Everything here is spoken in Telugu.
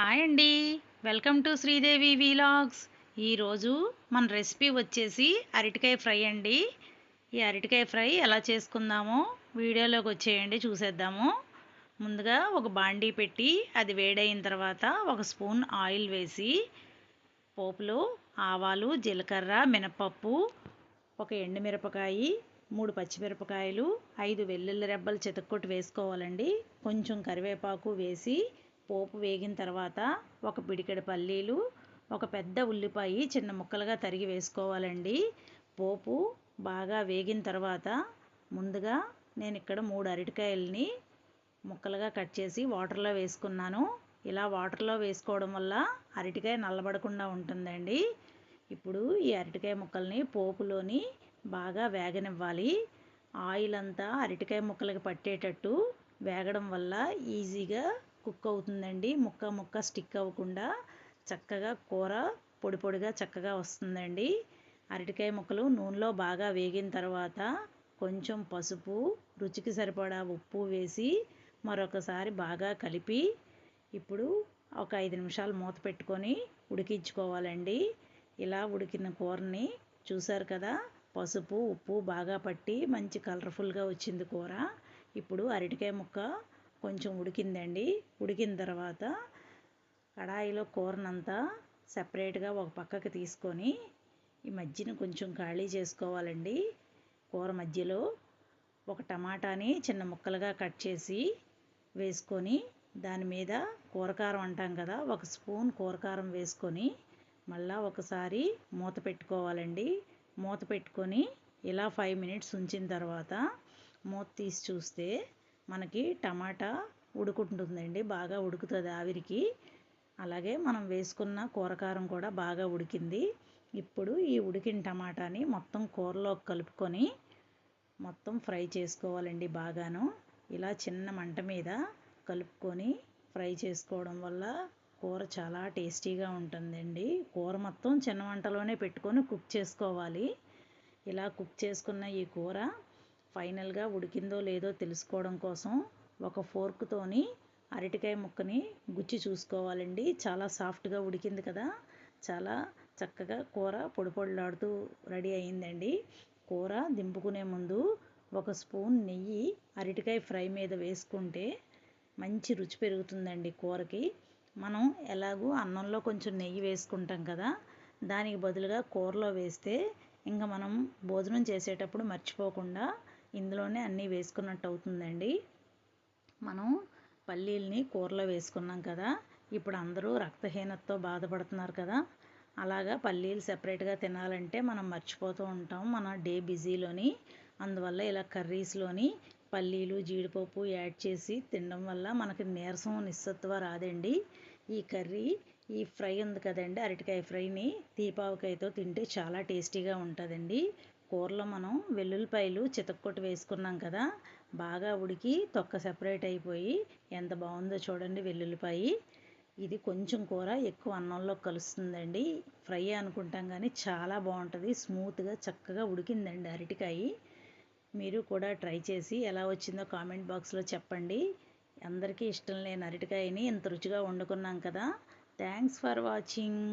హాయ్ అండి. Welcome to Sridevi vlogs. ఈరోజు మన రెసిపీ వచ్చేసి అరటికాయ ఫ్రై అండి. ఈ అరటికాయ ఫ్రై ఎలా చేసుకుందామో వీడియోలోకి వచ్చేయండి చూసేద్దాము. ముందుగా ఒక బాండీ పెట్టి అది వేడైన తర్వాత ఒక స్పూన్ ఆయిల్ వేసి పోపులు ఆవాలు జీలకర్ర మినపప్పు ఒక ఎండుమిరపకాయి మూడు పచ్చిమిరపకాయలు ఐదు వెల్లుల్లి రెబ్బలు చితక్కొట్టు వేసుకోవాలండి. కొంచెం కరివేపాకు వేసి పోపు వేగిన తర్వాత ఒక పిడికెడు పల్లీలు ఒక పెద్ద ఉల్లిపాయ చిన్న ముక్కలుగా తరిగి వేసుకోవాలండి. పోపు బాగా వేగిన తర్వాత ముందుగా నేను ఇక్కడ మూడు అరటికాయలని ముక్కలుగా కట్ చేసి వాటర్లో వేసుకున్నాను. ఇలా వాటర్లో వేసుకోవడం వల్ల అరటికాయ నల్లబడకుండా ఉంటుందండి. ఇప్పుడు ఈ అరటికాయ ముక్కల్ని పోపులోని బాగా వేగనివ్వాలి. ఆయిల్ అంతా అరటికాయ ముక్కలకి పట్టేటట్టు వేగడం వల్ల ఈజీగా కుక్ అవుతుందండి ముక్క ముక్క స్టిక్ అవ్వకుండా చక్కగా కూర పొడి పొడిగా చక్కగా వస్తుందండి. అరటికాయ ముక్కలు నూనెలో బాగా వేగిన తర్వాత కొంచెం పసుపు రుచికి సరిపడా ఉప్పు వేసి మరొకసారి బాగా కలిపి ఇప్పుడు ఒక ఐదు నిమిషాలు మూత పెట్టుకొని ఉడికించుకోవాలండి. ఇలా ఉడికిన కూరని చూసారు కదా పసుపు ఉప్పు బాగా పట్టి మంచి కలర్ఫుల్గా వచ్చింది కూర. ఇప్పుడు అరటికాయ ముక్క కొంచెం ఉడికిందండి. ఉడికిన తర్వాత కడాయిలో కూరనంతా సపరేట్గా ఒక పక్కకి తీసుకొని ఈ మధ్యన కొంచెం ఖాళీ చేసుకోవాలండి. కూర మధ్యలో ఒక టమాటాని చిన్న ముక్కలుగా కట్ చేసి వేసుకొని దాని మీద కూరకారం అంటాం కదా ఒక స్పూన్ కూరకారం వేసుకొని మళ్ళా ఒకసారి మూత పెట్టుకోవాలండి. మూత పెట్టుకొని ఇలా ఫైవ్ మినిట్స్ ఉంచిన తర్వాత మూత తీసి చూస్తే మనకి టమాటా ఉడుకుంటుందండి బాగా ఉడుకుతుంది ఆవిరికి. అలాగే మనం వేసుకున్న కూరకారం కూడా బాగా ఉడికింది. ఇప్పుడు ఈ ఉడికిన టమాటాని మొత్తం కూరలో కలుపుకొని మొత్తం ఫ్రై చేసుకోవాలండి బాగాను. ఇలా చిన్న మంట మీద కలుపుకొని ఫ్రై చేసుకోవడం వల్ల కూర చాలా టేస్టీగా ఉంటుందండి. కూర మొత్తం చిన్న మంటలోనే పెట్టుకొని కుక్ చేసుకోవాలి. ఇలా కుక్ చేసుకున్న ఈ కూర ఫైనల్గా ఉడికిందో లేదో తెలుసుకోవడం కోసం ఒక ఫోర్క్తోని అరటికాయ ముక్కని గుచ్చి చూసుకోవాలండి. చాలా సాఫ్ట్గా ఉడికింది కదా. చాలా చక్కగా కూర పొడిపొడిలాడుతూ రెడీ అయిందండి. కూర దింపుకునే ముందు ఒక స్పూన్ నెయ్యి అరటికాయ ఫ్రై మీద వేసుకుంటే మంచి రుచి పెరుగుతుందండి కూరకి. మనం ఎలాగూ అన్నంలో కొంచెం నెయ్యి వేసుకుంటాం కదా. దానికి బదులుగా కూరలో వేస్తే ఇంకా మనం భోజనం చేసేటప్పుడు మర్చిపోకుండా ఇందులోనే అన్నీ వేసుకున్నట్టు అవుతుందండి మనం పల్లీల్ని కూరలో వేసుకున్నాం కదా ఇప్పుడు అందరూ రక్తహీనతతో బాధపడుతున్నారు కదా అలాగా పల్లీలు సెపరేట్గా తినాలంటే మనం మర్చిపోతూ ఉంటాం మన డే బిజీలోని. అందువల్ల ఇలా కర్రీస్లోని పల్లీలు జీడిపప్పు యాడ్ చేసి తినడం వల్ల మనకి నీరసం నిస్సత్వ రాదండి. ఈ కర్రీ ఈ ఫ్రై ఉంది కదండి అరటికాయ ఫ్రైని దీపావకాయతో తింటే చాలా టేస్టీగా ఉంటుందండి. కూరలో మనం వెల్లుల్లిపాయలు చితక్కొట్టి వేసుకున్నాం కదా బాగా ఉడికి తొక్క సెపరేట్ అయిపోయి ఎంత బాగుందో చూడండి వెల్లుల్లిపాయ. ఇది కొంచెం కూర ఎక్కువ అన్నంలో కలుస్తుందండి. ఫ్రై అనుకుంటాం కానీ చాలా బాగుంటుంది. స్మూత్గా చక్కగా ఉడికిందండి అరటికాయ. మీరు కూడా ట్రై చేసి ఎలా వచ్చిందో కామెంట్ బాక్స్లో చెప్పండి. అందరికీ ఇష్టం లేని అరటికాయని ఇంత రుచిగా వండుకున్నాం కదా. Thanks for watching